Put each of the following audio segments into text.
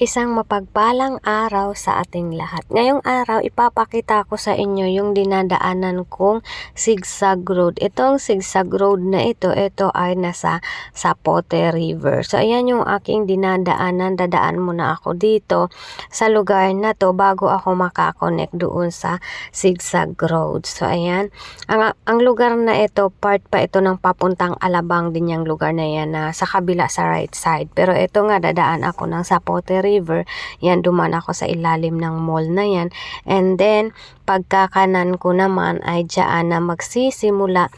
Isang mapagpalang araw sa ating lahat. Ngayong araw, ipapakita ko sa inyo yung dinadaanan kong zigzag road. Itong zigzag road na ito, ito ay nasa Sapote River. So, ayan yung aking dinadaanan. Dadaan muna ako dito sa lugar na to bago ako makakonect doon sa zigzag road. So, ayan. Ang, ang lugar na ito, part pa ito ng papuntang Alabang din yung lugar na yan na sa kabila sa right side. Pero ito nga, dadaan ako ng Sapote River. Yan, duman ako sa ilalim ng mall na yan. And then, pagkakanan ko naman ay dyan na magsisimula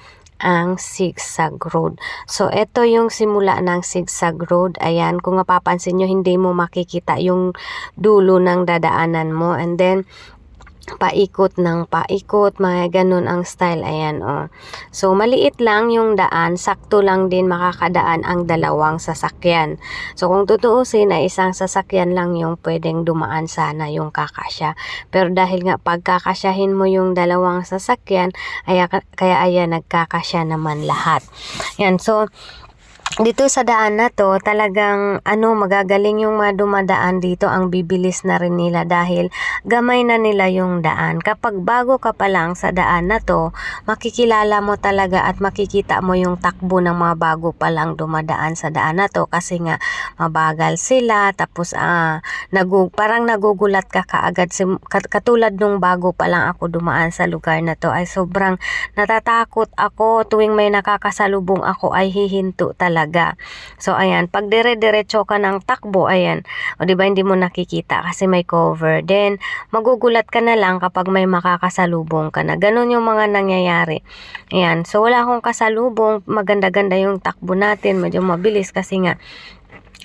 ang zigzag road. So, ito yung simula ng zigzag road. Ayan, kung mapapansin nyo, hindi mo makikita yung dulo ng dadaanan mo. And then, paikot ng paikot, mga ganun ang style, ayan oh. So maliit lang yung daan, sakto lang din makakadaan ang dalawang sasakyan. So kung tutuusin na isang sasakyan lang yung pwedeng dumaan sana yung kakasya. Pero dahil nga pagkakasyahin mo yung dalawang sasakyan, ay, kaya ayan nagkakasya naman lahat. Yan, so dito sa daan na to, talagang ano, magagaling yung mga dumadaan dito, ang bibilis na rin nila dahil gamay na nila yung daan. Kapag bago ka pa lang sa daan na to, makikilala mo talaga at makikita mo yung takbo ng mga bago pa lang dumadaan sa daan na to. Kasi nga mabagal sila tapos ah, nagu, parang nagugulat ka kaagad. Katulad nung bago pa lang ako dumaan sa lugar na to ay sobrang natatakot ako. Tuwing may nakakasalubong ako ay hihinto talaga talaga. So, ayan, pag dire-diretso ka ng takbo, ayan, o di ba hindi mo nakikita kasi may cover. Then, magugulat ka na lang kapag may makakasalubong ka na. Ganon yung mga nangyayari. Ayan, so wala akong kasalubong, maganda-ganda yung takbo natin, medyo mabilis kasi nga,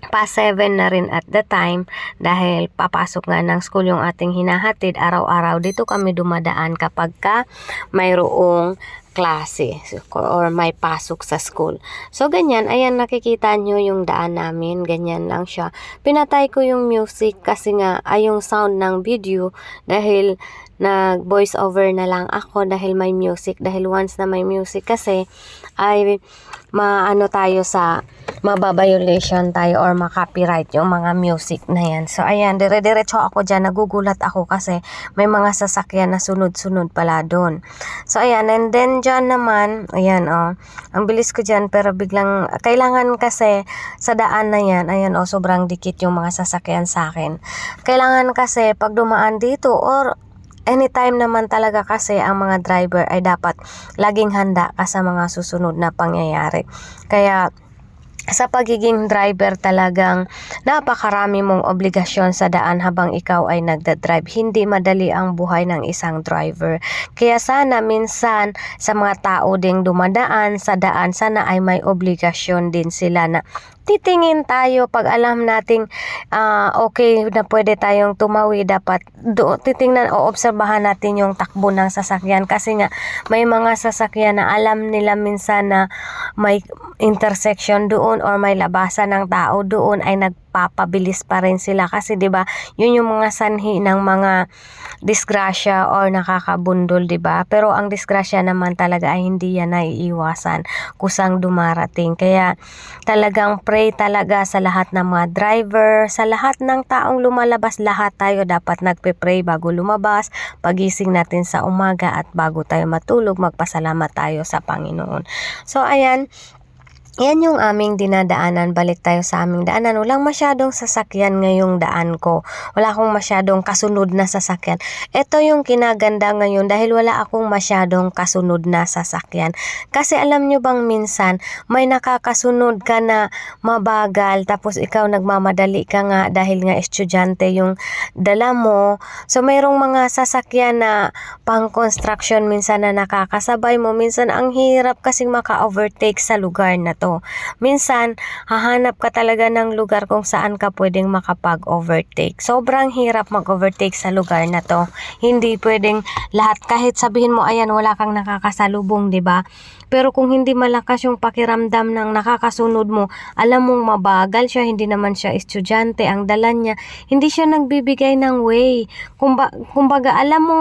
past 7 na rin at the time dahil papasok nga ng school yung ating hinahatid araw-araw dito kami dumadaan kapag ka mayroong klase or may pasok sa school. So, ganyan. Ayan, nakikita nyo yung daan namin. Ganyan lang siya. Pinatay ko yung music kasi nga ay yung sound ng video dahil nag voice over na lang ako dahil may music. Dahil once na may music kasi ay maano tayo sa mababiolation tayo or makopyright yung mga music na yan. So, ayan, dire-diretso ako dyan. Nagugulat ako kasi may mga sasakyan na sunod-sunod pala doon. So, ayan, and then dyan naman, ayan, oh, ang bilis ko dyan, pero biglang, kailangan kasi sa daan na yan, ayan, oh, sobrang dikit yung mga sasakyan sa akin. Kailangan kasi pag dumaan dito or anytime naman talaga kasi ang mga driver ay dapat laging handa ka sa mga susunod na pangyayari. Kaya sa pagiging driver talagang napakarami mong obligasyon sa daan habang ikaw ay nagda-drive. Hindi madali ang buhay ng isang driver. Kaya sana minsan sa mga tao ding dumadaan sa daan, sana ay may obligasyon din sila na titingin tayo pag alam nating uh, okay na pwede tayong tumawi dapat do, titingnan o obserbahan natin yung takbo ng sasakyan. Kasi nga may mga sasakyan na alam nila minsan na may intersection doon or may labasan ng tao doon ay nag nagpapabilis pa rin sila kasi 'di ba yun yung mga sanhi ng mga disgrasya or nakakabundol 'di ba? Pero ang disgrasya naman talaga ay hindi yan naiiwasan kusang dumarating. Kaya talagang pray talaga sa lahat ng mga driver sa lahat ng taong lumalabas lahat tayo dapat nagpe-pray bago lumabas pagising natin sa umaga at bago tayo matulog magpasalamat tayo sa Panginoon. So ayan yan yung aming dinadaanan. Balik tayo sa aming daanan. Walang masyadong sasakyan ngayong daan ko. Wala akong masyadong kasunod na sasakyan. Ito yung kinaganda ngayon dahil wala akong masyadong kasunod na sasakyan. Kasi alam nyo bang minsan may nakakasunod ka na mabagal tapos ikaw nagmamadali ka nga dahil nga estudyante yung dala mo. So mayroong mga sasakyan na pang construction minsan na nakakasabay mo. Minsan ang hirap kasing maka-overtake sa lugar na to to. Minsan, hahanap ka talaga ng lugar kung saan ka pwedeng makapag-overtake. Sobrang hirap mag-overtake sa lugar na to. Hindi pwedeng lahat, kahit sabihin mo, ayan, wala kang nakakasalubong, di ba? Pero kung hindi malakas yung pakiramdam ng nakakasunod mo, alam mong mabagal siya, hindi naman siya estudyante, ang dala niya, hindi siya nagbibigay ng way. Kumba, kumbaga, alam mo,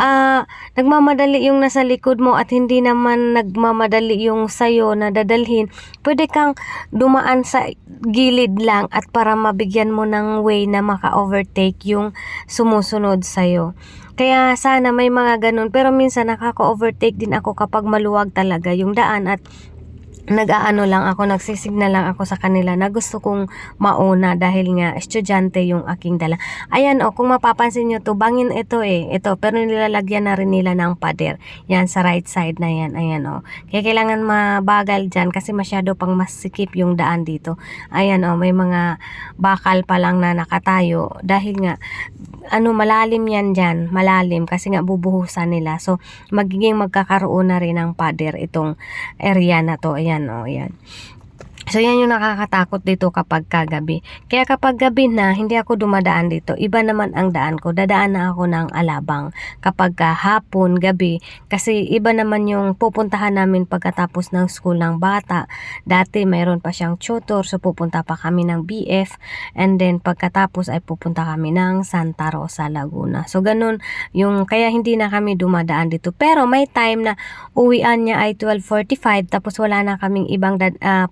ah, nagmamadali yung nasa likod mo at hindi naman nagmamadali yung sayo na dadalhin, pwede kang dumaan sa gilid lang at para mabigyan mo ng way na maka-overtake yung sumusunod sayo. Kaya sana may mga ganun. Pero minsan nakaka-overtake din ako kapag maluwag talaga yung daan at nag-aano lang ako, nagsisignal lang ako sa kanila na gusto kong mauna dahil nga estudyante yung aking dala. Ayan o, kung mapapansin nyo to, bangin ito eh, ito, pero nilalagyan na rin nila ng pader. Yan, sa right side na yan, ayan o. Kaya kailangan mabagal dyan kasi masyado pang masikip yung daan dito. Ayan o, may mga bakal pa lang na nakatayo dahil nga, ano, malalim yan dyan, malalim kasi nga bubuhusan nila. So, magiging magkakaroon na rin ng pader itong area na to. Ayan o, ayan. So, yan yung nakakatakot dito kapag kagabi. Kaya kapag gabi na, hindi ako dumadaan dito. Iba naman ang daan ko. Dadaan na ako ng alabang kapag ka hapon, gabi. Kasi iba naman yung pupuntahan namin pagkatapos ng school ng bata. Dati mayroon pa siyang tutor, so pupunta pa kami ng BF. And then pagkatapos ay pupunta kami ng Santa Rosa, Laguna. So, ganun yung, kaya hindi na kami dumadaan dito. Pero may time na uwian niya ay 12.45 tapos wala na kaming ibang dad, ah,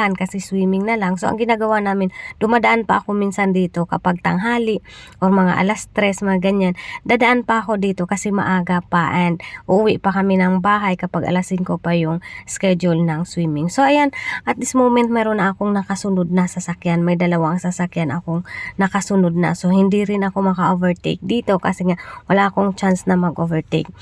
pupuntahan kasi swimming na lang. So, ang ginagawa namin, dumadaan pa ako minsan dito kapag tanghali or mga alas 3, mga ganyan. Dadaan pa ako dito kasi maaga pa and uuwi pa kami ng bahay kapag alas 5 pa yung schedule ng swimming. So, ayan, at this moment, meron na akong nakasunod na sasakyan. May dalawang sasakyan akong nakasunod na. So, hindi rin ako maka-overtake dito kasi nga wala akong chance na mag-overtake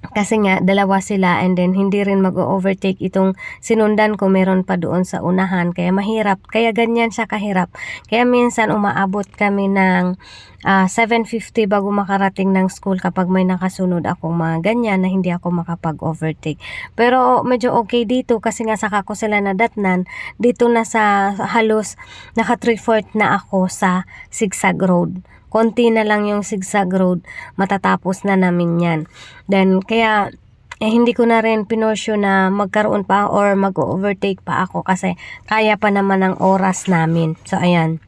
kasi nga dalawa sila and then hindi rin mag-overtake itong sinundan ko meron pa doon sa unahan. Kaya mahirap. Kaya ganyan siya kahirap. Kaya minsan umaabot kami ng ah, 7.50 bago makarating ng school kapag may nakasunod akong mga ganyan na hindi ako makapag-overtake. Pero medyo okay dito kasi nga saka ko sila nadatnan. Dito na sa halos naka 3-4 na ako sa zigzag road konti na lang yung zigzag road, matatapos na namin yan. Then, kaya, eh, hindi ko na rin pinosyo na magkaroon pa or mag-overtake pa ako kasi kaya pa naman ang oras namin. So, ayan.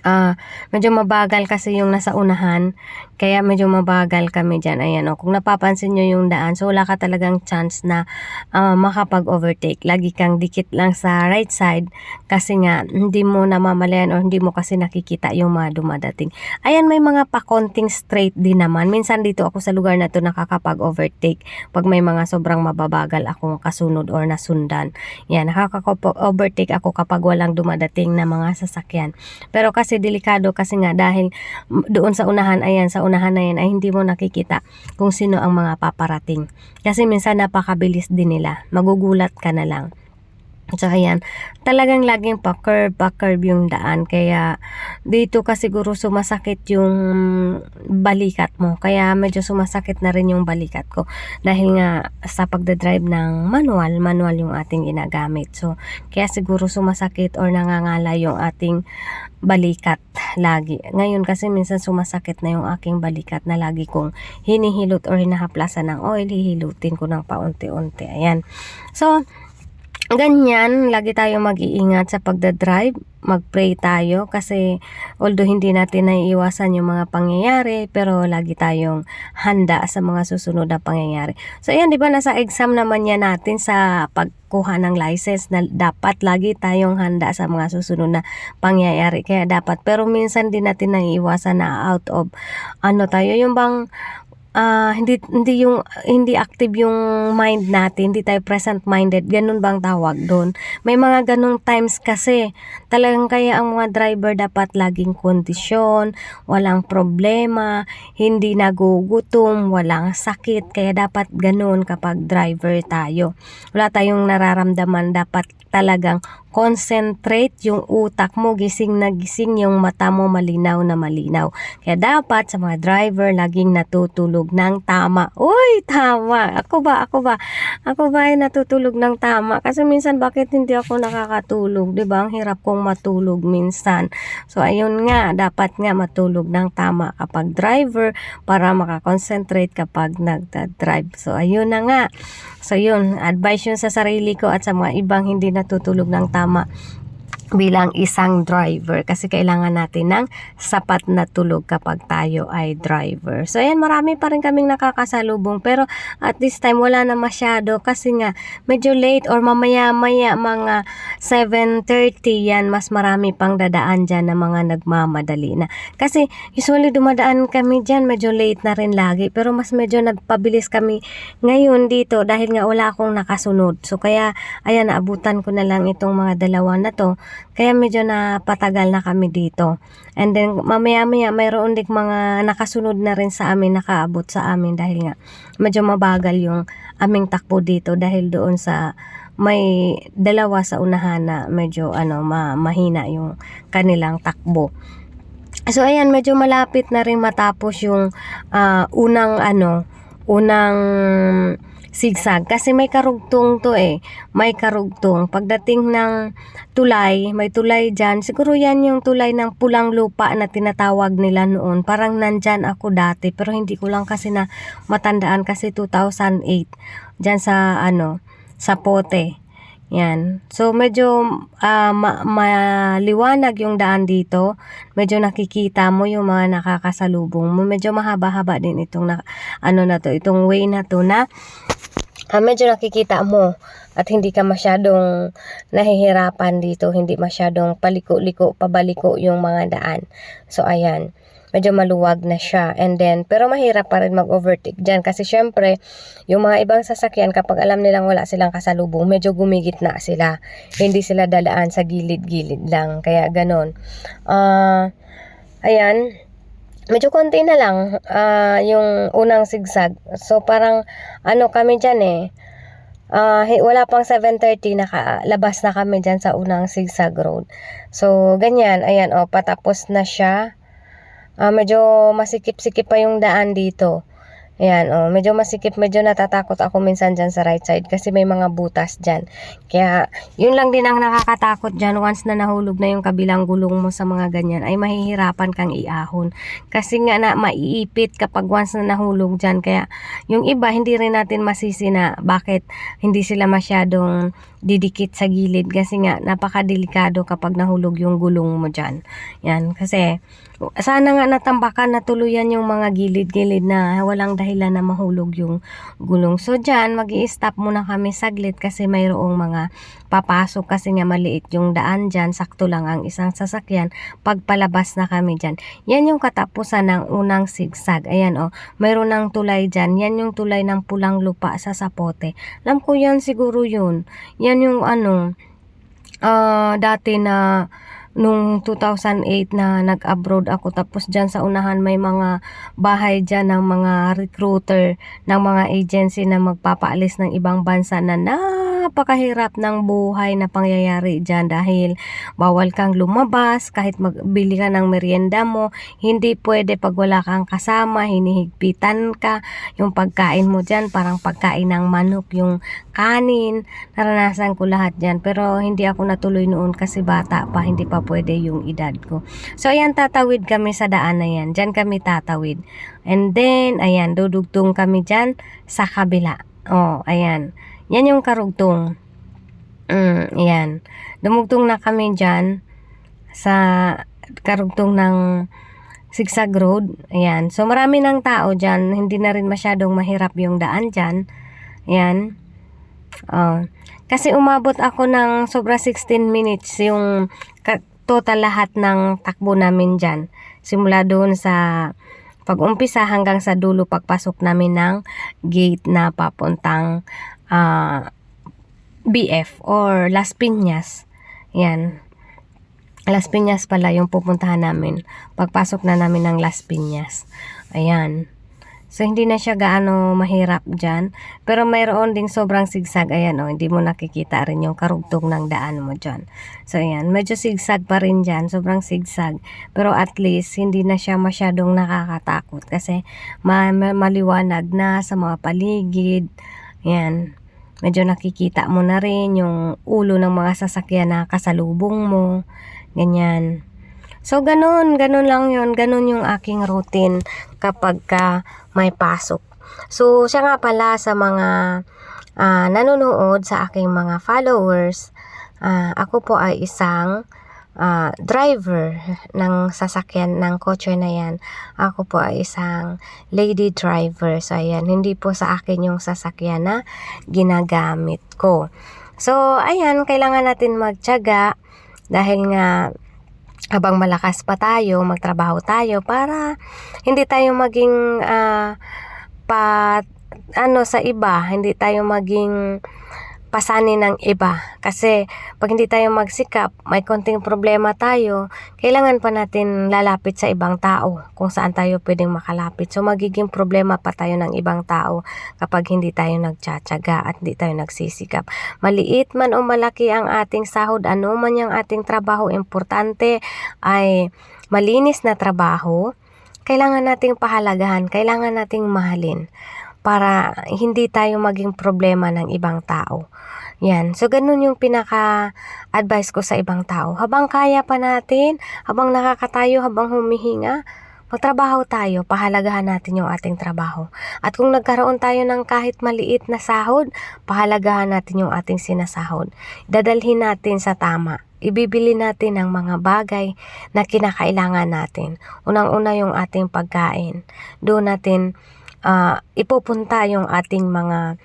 Ah, medyo mabagal kasi yung nasa unahan, kaya medyo mabagal kami dyan. Ayan o, kung napapansin nyo yung daan, so wala ka talagang chance na ah, makapag-overtake. Lagi kang dikit lang sa right side kasi nga hindi mo namamalayan or hindi mo kasi nakikita yung mga dumadating. Ayan, may mga pakonting straight din naman. Minsan dito ako sa lugar na to nakakapag-overtake pag may mga sobrang mababagal akong kasunod or nasundan. Yan, nakaka-overtake ako kapag walang dumadating na mga sasakyan. Pero kasi delikado kasi nga dahil doon sa unahan, ayan, sa unahan na yan ay hindi mo nakikita kung sino ang mga paparating. Kasi minsan napakabilis din nila. Magugulat ka na lang. So, ayan, talagang laging pa-curve, pa-curve yung daan. Kaya, dito ka siguro sumasakit yung balikat mo. Kaya, medyo sumasakit na rin yung balikat ko. Dahil nga, sa pagdadrive ng manual, manual yung ating ginagamit. So, kaya siguro sumasakit or nangangala yung ating balikat lagi. Ngayon kasi minsan sumasakit na yung aking balikat na lagi kong hinihilot or hinahaplasan ng oil, hihilutin ko ng paunti-unti. Ayan. So, ganyan, lagi tayo mag-iingat sa pagdadrive, mag-pray tayo kasi although hindi natin naiiwasan yung mga pangyayari, pero lagi tayong handa sa mga susunod na pangyayari. So ayan, di ba nasa exam naman yan natin sa pagkuha ng license na dapat lagi tayong handa sa mga susunod na pangyayari. Kaya dapat, pero minsan din natin naiiwasan na out of ano tayo, yung bang ah hindi hindi yung hindi active yung mind natin, hindi tayo present minded. Ganun bang tawag doon? May mga ganung times kasi talagang kaya ang mga driver dapat laging kondisyon, walang problema, hindi nagugutom, walang sakit. Kaya dapat ganun kapag driver tayo. Wala tayong nararamdaman, dapat talagang concentrate yung utak mo, gising na gising yung mata mo malinaw na malinaw. Kaya dapat sa mga driver laging natutulog ng tama. Uy, tama. Ako ba? Ako ba? Ako ba ay natutulog ng tama? Kasi minsan bakit hindi ako nakakatulog? ba? Ang hirap kong matulog minsan. So ayun nga, dapat nga matulog ng tama kapag driver para makakonsentrate kapag nagda-drive. So ayun na nga. So yun, advice yun sa sarili ko at sa mga ibang hindi natutulog ng tama bilang isang driver kasi kailangan natin ng sapat na tulog kapag tayo ay driver. So ayan, marami pa rin kaming nakakasalubong pero at this time wala na masyado kasi nga medyo late or mamaya-maya mga 7.30 yan mas marami pang dadaan dyan na mga nagmamadali na. Kasi usually dumadaan kami dyan medyo late na rin lagi pero mas medyo nagpabilis kami ngayon dito dahil nga wala akong nakasunod. So kaya ayan naabutan ko na lang itong mga dalawa na to kaya medyo napatagal na kami dito. And then mamaya-maya mayroon din mga nakasunod na rin sa amin, nakaabot sa amin dahil nga medyo mabagal yung aming takbo dito dahil doon sa may dalawa sa unahan na medyo ano ma, mahina yung kanilang takbo. So ayan, medyo malapit na rin matapos yung ah, unang ano, unang sigsag kasi may karugtong to eh. May karugtong. Pagdating ng tulay, may tulay dyan. Siguro yan yung tulay ng pulang lupa na tinatawag nila noon. Parang nandyan ako dati pero hindi ko lang kasi na matandaan kasi 2008 dyan sa ano, sa pote. Yan. So medyo ah, ma- maliwanag yung daan dito. Medyo nakikita mo yung mga nakakasalubong mo. Medyo mahaba-haba din itong na, ano na to, itong way na to na ah, medyo nakikita mo at hindi ka masyadong nahihirapan dito, hindi masyadong paliko-liko, pabaliko yung mga daan. So ayan, medyo maluwag na siya. And then, pero mahirap pa rin mag-overtake dyan kasi syempre, yung mga ibang sasakyan kapag alam nilang wala silang kasalubong, medyo gumigit na sila. Hindi sila dalaan sa gilid-gilid lang. Kaya ganon. Ah, ayan, medyo konti na lang ah, yung unang sigsag. So parang ano kami dyan eh. hi- wala pang 7.30 nakalabas na kami dyan sa unang sigsag road. So ganyan, ayan o, patapos na siya. Ah, medyo masikip-sikip pa yung daan dito. Ayan, oh, medyo masikip, medyo natatakot ako minsan dyan sa right side kasi may mga butas dyan. Kaya, yun lang din ang nakakatakot dyan once na nahulog na yung kabilang gulong mo sa mga ganyan ay mahihirapan kang iahon. Kasi nga na maiipit kapag once na nahulog dyan. Kaya, yung iba hindi rin natin masisi na bakit hindi sila masyadong didikit sa gilid kasi nga napakadelikado kapag nahulog yung gulong mo dyan. Yan, kasi sana nga natambakan na tuluyan yung mga gilid-gilid na walang dahilan na mahulog yung gulong. So dyan, mag stop muna kami saglit kasi mayroong mga papasok kasi nga maliit yung daan dyan, sakto lang ang isang sasakyan. Pagpalabas na kami dyan. Yan yung katapusan ng unang sigsag. Ayan o, oh, mayroon ng tulay dyan. Yan yung tulay ng pulang lupa sa sapote. Alam ko yan siguro yun. Yan yung ano, ah dati na nung 2008 na nag-abroad ako tapos dyan sa unahan may mga bahay dyan ng mga recruiter ng mga agency na magpapaalis ng ibang bansa na napakahirap ng buhay na pangyayari dyan dahil bawal kang lumabas kahit magbili ka ng merienda mo hindi pwede pag wala kang kasama hinihigpitan ka. Yung pagkain mo dyan parang pagkain ng manok yung kanin. Naranasan ko lahat dyan pero hindi ako natuloy noon kasi bata pa hindi pa pwede yung edad ko. So ayan tatawid kami sa daan na yan. Dyan kami tatawid. And then ayan dudugtong kami dyan sa kabila. Oh ayan yan yung karugtong. Mm, ayan dumugtong na kami dyan sa karugtong ng zigzag road. Ayan so marami ng tao dyan. Hindi na rin masyadong mahirap yung daan dyan. Ayan Oh. Kasi umabot ako ng sobra 16 minutes yung total lahat ng takbo namin dyan. Simula doon sa pag-umpisa hanggang sa dulo pagpasok namin ng gate na papuntang ah, BF or Las Piñas. Yan. Las Piñas pala yung pupuntahan namin. Pagpasok na namin ng Las Piñas. Ayan. So, hindi na siya gaano mahirap dyan. Pero mayroon ding sobrang sigsag. Ayan, oh, hindi mo nakikita rin yung karugtong ng daan mo dyan. So, ayan, medyo sigsag pa rin dyan. Sobrang sigsag. Pero at least, hindi na siya masyadong nakakatakot. Kasi ma- maliwanag na sa mga paligid. Ayan. Medyo nakikita mo na rin yung ulo ng mga sasakyan na kasalubong mo. Ganyan. So, ganun, ganun lang yun. Ganun yung aking routine kapag ka may pasok. So, siya nga pala sa mga ah, nanonood sa aking mga followers, ah, ako po ay isang ah, driver ng sasakyan ng kotse na yan. Ako po ay isang lady driver. So, ayan, hindi po sa akin yung sasakyan na ginagamit ko. So, ayan, kailangan natin magtiyaga dahil nga habang malakas pa tayo, magtrabaho tayo para hindi tayo maging ah, pa ano sa iba, hindi tayo maging pasanin ng iba. Kasi pag hindi tayo magsikap, may konting problema tayo, kailangan pa natin lalapit sa ibang tao kung saan tayo pwedeng makalapit. So magiging problema pa tayo ng ibang tao kapag hindi tayo nagtsatsaga at hindi tayo nagsisikap. Maliit man o malaki ang ating sahod, ano man yung ating trabaho, importante ay malinis na trabaho, kailangan nating pahalagahan, kailangan nating mahalin para hindi tayo maging problema ng ibang tao. Yan. So, ganun yung pinaka-advice ko sa ibang tao. Habang kaya pa natin, habang nakakatayo, habang humihinga, magtrabaho tayo, pahalagahan natin yung ating trabaho. At kung nagkaroon tayo ng kahit maliit na sahod, pahalagahan natin yung ating sinasahod. Dadalhin natin sa tama. Ibibili natin ang mga bagay na kinakailangan natin. Unang-una yung ating pagkain. Doon natin ah, ipupunta yung ating mga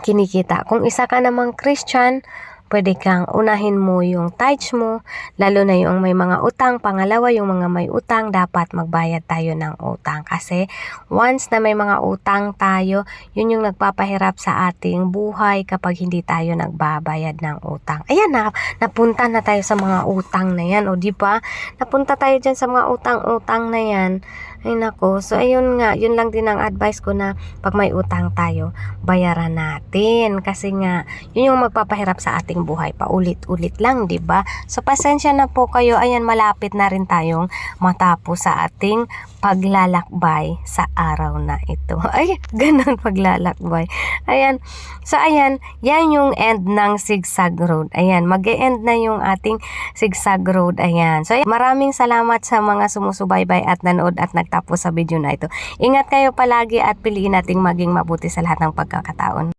kinikita. Kung isa ka namang Christian, pwede kang unahin mo yung tithes mo, lalo na yung may mga utang. Pangalawa, yung mga may utang, dapat magbayad tayo ng utang. Kasi once na may mga utang tayo, yun yung nagpapahirap sa ating buhay kapag hindi tayo nagbabayad ng utang. Ayan na, napunta na tayo sa mga utang na yan, o di ba? Napunta tayo dyan sa mga utang-utang na yan. Ay nako, so ayun nga, yun lang din ang advice ko na pag may utang tayo, bayaran natin. Kasi nga, yun yung magpapahirap sa ating buhay. Paulit-ulit lang, di ba? So pasensya na po kayo, ayan malapit na rin tayong matapos sa ating paglalakbay sa araw na ito. Ay, ganun paglalakbay. Ayan. So, ayan. Yan yung end ng zigzag road. Ayan. mag end na yung ating zigzag road. Ayan. So, maraming salamat sa mga sumusubaybay at nanood at nagtapos sa video na ito. Ingat kayo palagi at piliin nating maging mabuti sa lahat ng pagkakataon.